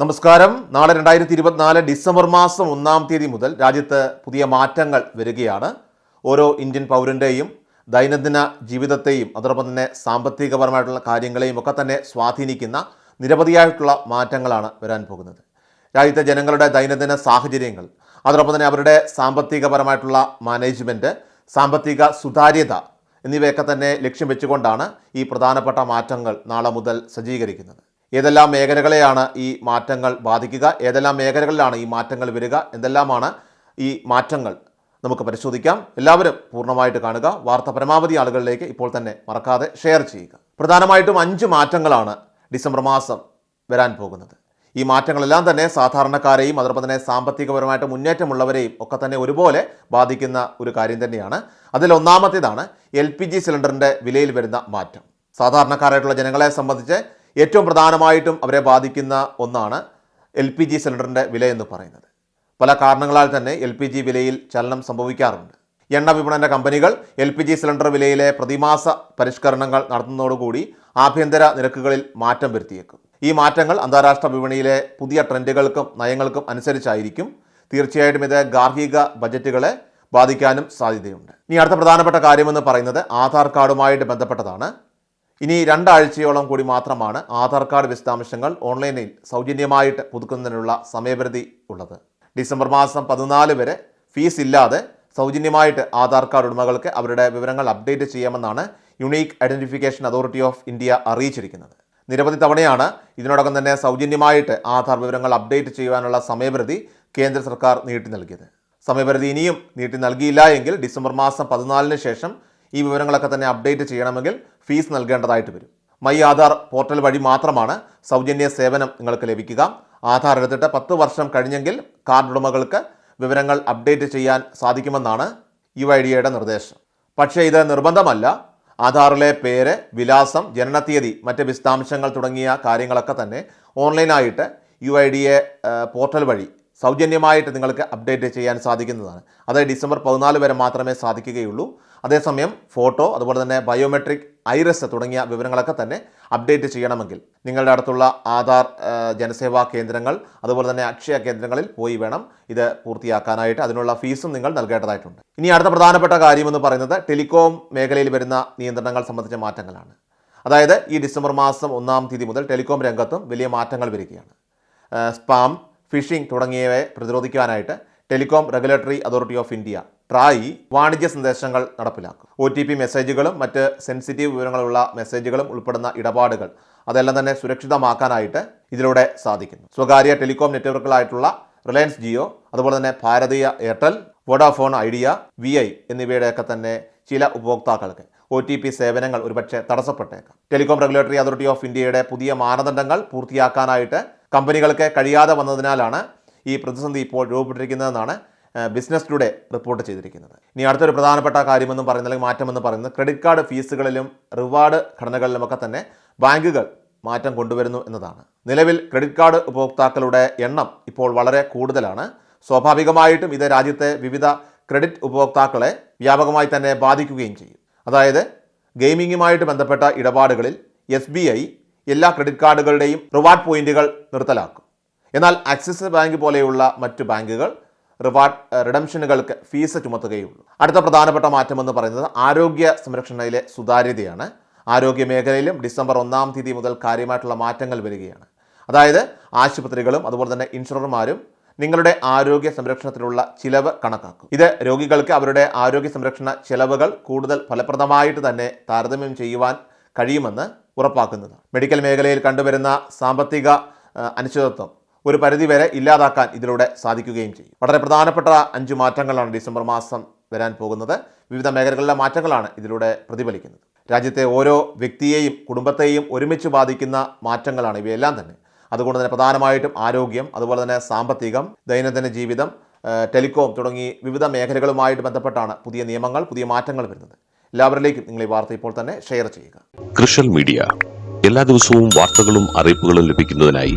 നമസ്കാരം. നാളെ രണ്ടായിരത്തി ഇരുപത്തിനാല് ഡിസംബർ മാസം ഒന്നാം തീയതി മുതൽ രാജ്യത്ത് പുതിയ മാറ്റങ്ങൾ വരികയാണ്. ഓരോ ഇന്ത്യൻ പൗരന്റെയും ദൈനംദിന ജീവിതത്തെയും അതോടൊപ്പം തന്നെ സാമ്പത്തികപരമായിട്ടുള്ള കാര്യങ്ങളെയും ഒക്കെ തന്നെ സ്വാധീനിക്കുന്ന നിരവധിയായിട്ടുള്ള മാറ്റങ്ങളാണ് വരാൻ പോകുന്നത്. രാജ്യത്തെ ജനങ്ങളുടെ ദൈനംദിന സാഹചര്യങ്ങൾ അതോടൊപ്പം തന്നെ അവരുടെ സാമ്പത്തികപരമായിട്ടുള്ള മാനേജ്മെന്റ് സാമ്പത്തിക സുതാര്യത എന്നിവയൊക്കെ തന്നെ ലക്ഷ്യം വെച്ചുകൊണ്ടാണ് ഈ പ്രധാനപ്പെട്ട മാറ്റങ്ങൾ നാളെ മുതൽ സജ്ജീകരിക്കുന്നത്. ഏതെല്ലാം മേഖലകളെയാണ് ഈ മാറ്റങ്ങൾ ബാധിക്കുക ഏതെല്ലാം മേഖലകളിലാണ് ഈ മാറ്റങ്ങൾ വരിക എന്തെല്ലാമാണ് ഈ മാറ്റങ്ങൾ നമുക്ക് പരിശോധിക്കാം. എല്ലാവരും പൂർണമായിട്ട് കാണുക. വാർത്ത പരമാവധി ആളുകളിലേക്ക് ഇപ്പോൾ തന്നെ മറക്കാതെ ഷെയർ ചെയ്യുക. പ്രധാനമായിട്ടും അഞ്ച് മാറ്റങ്ങളാണ് ഡിസംബർ മാസം വരാൻ പോകുന്നത്. ഈ മാറ്റങ്ങളെല്ലാം തന്നെ സാധാരണക്കാരെയും അതോടൊപ്പം തന്നെ സാമ്പത്തികപരമായിട്ട് മുന്നേറ്റമുള്ളവരെയും ഒക്കെ തന്നെ ഒരുപോലെ ബാധിക്കുന്ന ഒരു കാര്യം തന്നെയാണ്. അതിൽ ഒന്നാമത്തേതാണ് എൽ പി ജി സിലിണ്ടറിന്റെ വിലയിൽ വരുന്ന മാറ്റം. സാധാരണക്കാരായിട്ടുള്ള ജനങ്ങളെ സംബന്ധിച്ച് ഏറ്റവും പ്രധാനമായിട്ടും അവരെ ബാധിക്കുന്ന ഒന്നാണ് എൽ പി ജി സിലിണ്ടറിന്റെ വില എന്ന് പറയുന്നത്. പല കാരണങ്ങളാൽ തന്നെ എൽ പി ജി വിലയിൽ ചലനം സംഭവിക്കാറുണ്ട്. എണ്ണ വിപണന കമ്പനികൾ എൽ പി ജി സിലിണ്ടർ വിലയിലെ പ്രതിമാസ പരിഷ്കരണങ്ങൾ നടത്തുന്നതോടുകൂടി ആഭ്യന്തര നിരക്കുകളിൽ മാറ്റം വരുത്തിയേക്കും. ഈ മാറ്റങ്ങൾ അന്താരാഷ്ട്ര വിപണിയിലെ പുതിയ ട്രെൻഡുകൾക്കും നയങ്ങൾക്കും അനുസരിച്ചായിരിക്കും. തീർച്ചയായിട്ടും ഇത് ഗാർഹിക ബജറ്റുകളെ ബാധിക്കാനും സാധ്യതയുണ്ട്. ഇനി അടുത്ത പ്രധാനപ്പെട്ട കാര്യമെന്ന് പറയുന്നത് ആധാർ കാർഡുമായിട്ട് ബന്ധപ്പെട്ടതാണ്. ഇനി രണ്ടാഴ്ചയോളം കൂടി മാത്രമാണ് ആധാർ കാർഡ് വിശദാംശങ്ങൾ ഓൺലൈനിൽ സൗജന്യമായിട്ട് പുതുക്കുന്നതിനുള്ള സമയപരിധി ഉള്ളത്. ഡിസംബർ മാസം പതിനാല് വരെ ഫീസ് ഇല്ലാതെ സൗജന്യമായിട്ട് ആധാർ കാർഡ് ഉടമകൾക്ക് അവരുടെ വിവരങ്ങൾ അപ്ഡേറ്റ് ചെയ്യാമെന്നാണ് unique identification authority of India അറിയിച്ചിരിക്കുന്നത്. നിരവധി തവണയാണ് ഇതിനോടകം തന്നെ സൗജന്യമായിട്ട് ആധാർ വിവരങ്ങൾ അപ്ഡേറ്റ് ചെയ്യുവാനുള്ള സമയപരിധി കേന്ദ്ര സർക്കാർ നീട്ടി നൽകിയത്. സമയപരിധി ഇനിയും നീട്ടി നൽകിയില്ല എങ്കിൽ ഡിസംബർ മാസം പതിനാലിന് ശേഷം ഈ വിവരങ്ങളൊക്കെ തന്നെ അപ്ഡേറ്റ് ചെയ്യണമെങ്കിൽ ഫീസ് നൽകേണ്ടതായിട്ട് വരും. മൈ ആധാർ പോർട്ടൽ വഴി മാത്രമാണ് സൗജന്യ സേവനം നിങ്ങൾക്ക് ലഭിക്കുക. ആധാർ എടുത്തിട്ട് പത്ത് വർഷം കഴിഞ്ഞെങ്കിൽ കാർഡ് ഉടമകൾക്ക് വിവരങ്ങൾ അപ്ഡേറ്റ് ചെയ്യാൻ സാധിക്കുമെന്നാണ് യു ഐ ഡിയുടെ നിർദ്ദേശം. പക്ഷേ ഇത് നിർബന്ധമല്ല. ആധാറിലെ പേര് വിലാസം ജനനത്തീയതി മറ്റ് വിശദാംശങ്ങൾ തുടങ്ങിയ കാര്യങ്ങളൊക്കെ തന്നെ ഓൺലൈനായിട്ട് U I D A portal വഴി സൗജന്യമായിട്ട് നിങ്ങൾക്ക് അപ്ഡേറ്റ് ചെയ്യാൻ സാധിക്കുന്നതാണ്. അതായത് ഡിസംബർ പതിനാല് വരെ മാത്രമേ സാധിക്കുകയുള്ളൂ. അതേസമയം ഫോട്ടോ അതുപോലെ തന്നെ ബയോമെട്രിക് ഐറസ് തുടങ്ങിയ വിവരങ്ങളൊക്കെ തന്നെ അപ്ഡേറ്റ് ചെയ്യണമെങ്കിൽ നിങ്ങളുടെ അടുത്തുള്ള ആധാർ ജനസേവാ കേന്ദ്രങ്ങൾ അതുപോലെ തന്നെ അക്ഷയ കേന്ദ്രങ്ങളിൽ പോയി വേണം ഇത് പൂർത്തിയാക്കാനായിട്ട്. അതിനുള്ള ഫീസും നിങ്ങൾ നൽകേണ്ടതായിട്ടുണ്ട്. ഇനി അടുത്ത പ്രധാനപ്പെട്ട കാര്യമെന്ന് പറയുന്നത് ടെലികോം മേഖലയിൽ വരുന്ന നിയന്ത്രണങ്ങൾ സംബന്ധിച്ച മാറ്റങ്ങളാണ്. അതായത് ഈ ഡിസംബർ മാസം ഒന്നാം തീയതി മുതൽ ടെലികോം രംഗത്തും വലിയ മാറ്റങ്ങൾ വരികയാണ്. സ്പാം ഫിഷിംഗ് തുടങ്ങിയവയെ പ്രതിരോധിക്കാനായിട്ട് telecom regulatory authority of India TRAI വാണിജ്യ സന്ദേശങ്ങൾ നടപ്പിലാക്കും. ഒ ടി പി മെസ്സേജുകളും മറ്റ് സെൻസിറ്റീവ് വിവരങ്ങളുള്ള മെസ്സേജുകളും ഉൾപ്പെടുന്ന ഇടപാടുകൾ അതെല്ലാം തന്നെ സുരക്ഷിതമാക്കാനായിട്ട് ഇതിലൂടെ സാധിക്കുന്നു. സ്വകാര്യ ടെലികോം നെറ്റ്വർക്കുകളായിട്ടുള്ള റിലയൻസ് ജിയോ അതുപോലെ തന്നെ Bharatiya Airtel Vodafone Idea V I എന്നിവയുടെയൊക്കെ തന്നെ ചില ഉപഭോക്താക്കൾക്ക് ഒ ടി പി സേവനങ്ങൾ ഒരുപക്ഷെ തടസ്സപ്പെട്ടേക്കാം. ടെലികോം റെഗുലേറ്ററി അതോറിറ്റി ഓഫ് ഇന്ത്യയുടെ പുതിയ മാനദണ്ഡങ്ങൾ പൂർത്തിയാക്കാനായിട്ട് കമ്പനികൾക്ക് കഴിയാതെ വന്നതിനാലാണ് ഈ പ്രതിസന്ധി ഇപ്പോൾ രൂപപ്പെട്ടിരിക്കുന്നതെന്നാണ് ബിസിനസ് ടുഡേ റിപ്പോർട്ട് ചെയ്തിരിക്കുന്നത്. ഇനി അടുത്തൊരു പ്രധാനപ്പെട്ട കാര്യമെന്ന് പറയുന്നത് അല്ലെങ്കിൽ മാറ്റമെന്ന് പറയുന്നത് ക്രെഡിറ്റ് കാർഡ് ഫീസുകളിലും റിവാർഡ് ഘടനകളിലുമൊക്കെ തന്നെ ബാങ്കുകൾ മാറ്റം കൊണ്ടുവരുന്നു എന്നതാണ്. നിലവിൽ ക്രെഡിറ്റ് കാർഡ് ഉപഭോക്താക്കളുടെ എണ്ണം ഇപ്പോൾ വളരെ കൂടുതലാണ്. സ്വാഭാവികമായിട്ടും ഇത് രാജ്യത്തെ വിവിധ ക്രെഡിറ്റ് ഉപഭോക്താക്കളെ വ്യാപകമായി തന്നെ ബാധിക്കുകയും ചെയ്യും. അതായത് ഗെയിമിങ്ങുമായിട്ട് ബന്ധപ്പെട്ട ഇടപാടുകളിൽ എസ് എല്ലാ ക്രെഡിറ്റ് കാർഡുകളുടെയും റിവാർഡ് പോയിന്റുകൾ നിർത്തലാക്കും. എന്നാൽ ആക്സിസ് ബാങ്ക് പോലെയുള്ള മറ്റു ബാങ്കുകൾ റിവാർഡ് റിഡംഷനുകൾക്ക് ഫീസ് ചുമത്തുകയുള്ളൂ. അടുത്ത പ്രധാനപ്പെട്ട മാറ്റമെന്ന് പറയുന്നത് ആരോഗ്യ സംരക്ഷണയിലെ സുതാര്യതയാണ്. ആരോഗ്യ മേഖലയിലും ഡിസംബർ ഒന്നാം തീയതി മുതൽ കാര്യമായിട്ടുള്ള മാറ്റങ്ങൾ വരികയാണ്. അതായത് ആശുപത്രികളും അതുപോലെ തന്നെ ഇൻഷുറർമാരും നിങ്ങളുടെ ആരോഗ്യ സംരക്ഷണത്തിലുള്ള ചിലവ് കണക്കാക്കും. ഇത് രോഗികൾക്ക് അവരുടെ ആരോഗ്യ സംരക്ഷണ ചിലവുകൾ കൂടുതൽ ഫലപ്രദമായിട്ട് തന്നെ താരതമ്യം ചെയ്യുവാൻ കഴിയുമെന്ന് ഉറപ്പാക്കുന്നതാണ്. മെഡിക്കൽ മേഖലയിൽ കണ്ടുവരുന്ന സാമ്പത്തിക അനിശ്ചിതത്വം ഒരു പരിധിവരെ ഇല്ലാതാക്കാൻ ഇതിലൂടെ സാധിക്കുകയും ചെയ്യും. വളരെ പ്രധാനപ്പെട്ട അഞ്ച് മാറ്റങ്ങളാണ് ഡിസംബർ മാസം വരാൻ പോകുന്നത്. വിവിധ മേഖലകളിലെ മാറ്റങ്ങളാണ് ഇതിലൂടെ പ്രതിഫലിക്കുന്നത്. രാജ്യത്തെ ഓരോ വ്യക്തിയെയും കുടുംബത്തെയും ഒരുമിച്ച് ബാധിക്കുന്ന മാറ്റങ്ങളാണ് ഇവയെല്ലാം തന്നെ. അതുകൊണ്ട് തന്നെ പ്രധാനമായിട്ടും ആരോഗ്യം അതുപോലെ തന്നെ സാമ്പത്തികം ദൈനംദിന ജീവിതം ടെലികോം തുടങ്ങി വിവിധ മേഖലകളുമായിട്ട് ബന്ധപ്പെട്ടാണ് പുതിയ നിയമങ്ങൾ പുതിയ മാറ്റങ്ങൾ വരുന്നത്. എല്ലാവരിലേക്കും നിങ്ങൾ ഈ വാർത്ത ഇപ്പോൾ തന്നെ ഷെയർ ചെയ്യുക. കൃഷൽ മീഡിയ. എല്ലാ ദിവസവും വാർത്തകളും അറിയിപ്പുകളും ലഭിക്കുന്നതിനായി